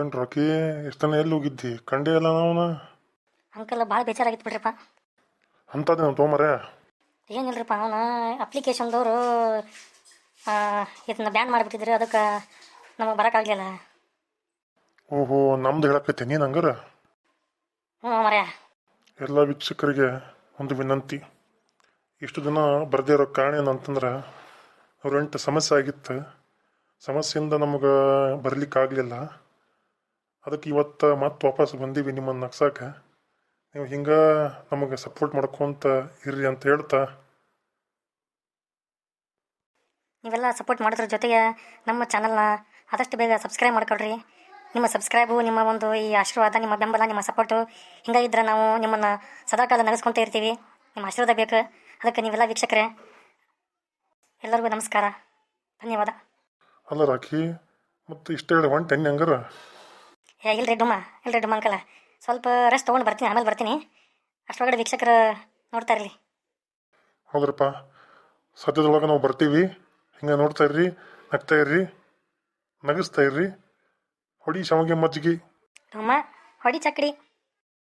ಏನು ರಾಕಿ ಇಷ್ಟನ ಎಲ್ಲಿ ಹೋಗಿದ್ದಿ? ಕಂಡೇ ಇಲ್ಲ ನಾವು ಅಂಕಲ್ ಭಾಳ ಬೇಜಾರಾಗಿತ್ತು ಬಿಡ್ರಪ್ಪ. ಅಂಥದ್ದೇನು ತೊಗೊಂಬರೇ? ಏನಿಲ್ರಿಪ್ಪ ಅವನು ಅಪ್ಲಿಕೇಶನ್ದವರು ಇದನ್ನ ಬ್ಯಾನ್ ಮಾಡಿಬಿಟ್ಟಿದ್ರು ಅದಕ್ಕೆ ನಮಗೆ ಬರೋಕ್ಕಾಗಲಿಲ್ಲ ಓಹೋ ನಮ್ದು ಹೇಳಕತ್ತೆ ನೀನು ಹಂಗಾರ? ಹ್ಞೂ ಮರ್ಯ. ಎಲ್ಲ ವೀಕ್ಷಕರಿಗೆ ಒಂದು ವಿನಂತಿ. ಇಷ್ಟು ದಿನ ಬರದೇ ಇರೋ ಕಾರಣ ಏನಂತಂದ್ರೆ ಅವ್ರೆಂಟು ಸಮಸ್ಯೆ ಆಗಿತ್ತು. ಸಮಸ್ಯೆಯಿಂದ ನಮಗೆ ಬರಲಿಕ್ಕಾಗಲಿಲ್ಲ. ಅದಕ್ಕೆ ಇವತ್ತು ಮತ್ತೆ ವಾಪಸ್ ಬಂದೀವಿ ನಿಮ್ಮನ್ನು ನಗ್ಸಕ್ಕೆ ನೀವು ಹಿಂಗೆ ನಮಗೆ ಸಪೋರ್ಟ್ ಮಾಡ್ಕೊಂತ ಇರ್ರಿ ಅಂತ ಹೇಳ್ತಾ. ನೀವೆಲ್ಲ ಸಪೋರ್ಟ್ ಮಾಡೋದ್ರ ಜೊತೆಗೆ ನಮ್ಮ ಚಾನಲ್ನ ಆದಷ್ಟು ಬೇಗ ಸಬ್ಸ್ಕ್ರೈಬ್ ಮಾಡ್ಕೊಳ್ರಿ. ನಿಮ್ಮ ಸಬ್ಸ್ಕ್ರೈಬು ನಿಮ್ಮ ಒಂದು ಈ ಆಶೀರ್ವಾದ ನಿಮ್ಮ ಬೆಂಬಲ ನಿಮ್ಮ ಸಪೋರ್ಟು ಹಿಂಗಾಗಿದ್ರೆ ನಾವು ನಿಮ್ಮನ್ನು ಸದಾಕಾಲ ನಡೆಸ್ಕೊತ ಇರ್ತೀವಿ. ನಿಮ್ಮ ಆಶೀರ್ವಾದ ಬೇಕು. ಅದಕ್ಕೆ ನೀವೆಲ್ಲ ವೀಕ್ಷಕರೇ ಎಲ್ಲರಿಗೂ ನಮಸ್ಕಾರ. ಧನ್ಯವಾದ. ಅಲ್ಲ ರಾಖಿ ಮತ್ತು ಇಷ್ಟ ಹೇಳಿ ಹೊಂಟೆ ಹೆಂಗಾರ? ಇಲ್ರಿ ಡುಮ್ಮ ಇಲ್ರಿ ಡುಮ್ಮ ಅಂಕಲ್ಲ ಸ್ವಲ್ಪ ರೆಸ್ಟ್ ತೊಗೊಂಡು ಬರ್ತೀನಿ ಆಮೇಲೆ ಬರ್ತೀನಿ. ಅಷ್ಟೊಳಗಡೆ ವೀಕ್ಷಕರು ನೋಡ್ತಾ ಇರಲಿ. ಹೌದ್ರಪ್ಪ. ಸದ್ಯದೊಳಗೆ ನಾವು ಬರ್ತೀವಿ. ಹಿಂಗೆ ನೋಡ್ತಾ ಇರ್ರಿ ನಗ್ತಾ ಇರ್ರಿ ನಗಿಸ್ತಾ ಇರ್ರಿ. ಹೊಡಿ ಶಾವಿಗೆ ಮಜ್ಜಿಗೆ ಡುಮ್ಮ ಹೊಡಿ ಚಕ್ಡಿ.